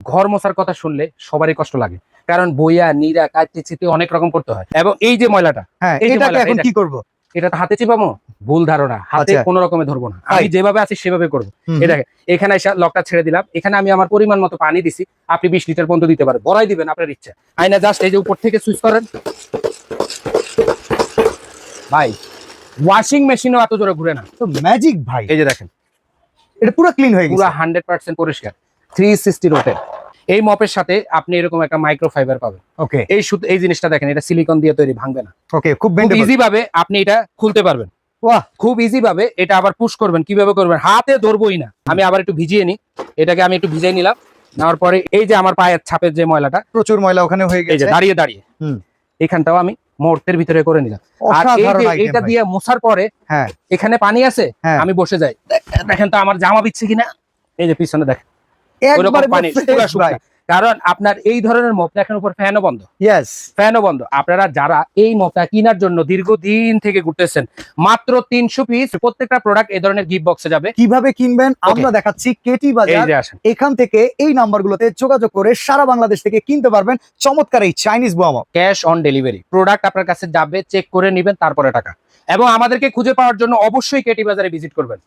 ঘর মোছার কথা শুনলে সবারই কষ্ট লাগে। কারণ বইয়া নিরা কাচতে চিতে অনেক রকম করতে হয়। এবং এই যে ময়লাটা হ্যাঁ এখন কি করব? এটা তো হাতে চিপামো ভুল ধারণা হাতে আচ্ছা। কোনো রকমে ধরবো না। আমি যেভাবে আছি সেভাবে করব। এটা এখানে এসে লকটা ছেড়ে দিলাম। এখানে আমি আমার পরিমাণ মতো পানি দিছি। আপনি বিশ লিটার পর্যন্ত দিতে পারেন। বড়াই দিবেন আপনার ইচ্ছা। আইনা জাস্ট এই যে উপর থেকে সুইচ করেন। ভাই ওয়াশিং মেশিনও এত জোরে ঘুরে না। তো ম্যাজিক ভাই। এই যে দেখেন। এটা পুরো ক্লিন হয়ে গেছে। পুরো হান্ড্রেড পার্সেন্ট পরিষ্কার। থ্রি সিক্সটি রোটের এই মপের সাথে আপনি এরকম একটা মাইক্রো ফাইবার পাবেন। ওকে এই এই জিনিসটা দেখেন এটা সিলিকন দিয়ে তৈরি ভাঙবে না। ওকে খুব ইজি ভাবে আপনি এটা খুলতে পারবেন। বাহ। খুব ইজি ভাবে এটা আবার পুশ করবেন কীভাবে করবেন? হাতে ধরবই না। আমি আবার একটু ভিজিয়ে নিই। এটাকে আমি একটু ভিজিয়ে নিলাম। নেওয়ার পরে এই যে আমার পায়ের ছাপের যে ময়লাটা প্রচুর ময়লা ওখানে হয়ে গেছে। দাঁড়িয়ে দাঁড়িয়ে। হুম। এখানটাও আমি মুহূর্তের ভিতরে করে নিলাম। আর এটা দিয়ে মোছার পরে হ্যাঁ। এখানে পানি আছে? হ্যাঁ। আমি বসে যাই। দেখেন তো আমার জামা বিচ্ছে কিনা? এই যে পিছনে দেখেন। একবারে পানি fresh শুকনা। কারণ আপনার এই ধরনের মপ দেখেন উপর ফ্যানও বন্ধ। ইয়েস ফ্যানও বন্ধ। আপনারা যারা এই মপটা কেনার জন্য দীর্ঘদিন থেকে ঘুরতেছেন মাত্র তিনশো পিস প্রত্যেকটা প্রোডাক্ট এই ধরনের গিফট বক্সে যাবে। কীভাবে কিনবেন? আমরা দেখাচ্ছি কেটি বাজার। এখান থেকে এই নাম্বারগুলোতে যোগাযোগ করে সারা বাংলাদেশ থেকে কিনতে পারবেন চমৎকার এই চাইনিজ বোমা ক্যাশ অন ডেলিভারি প্রোডাক্ট আপনার কাছে যাবে চেক করে নেবেন তারপরে টাকা। এবং আমাদেরকে খুঁজে পাওয়ার জন্য অবশ্যই কেটি বাজারে ভিজিট করবেন।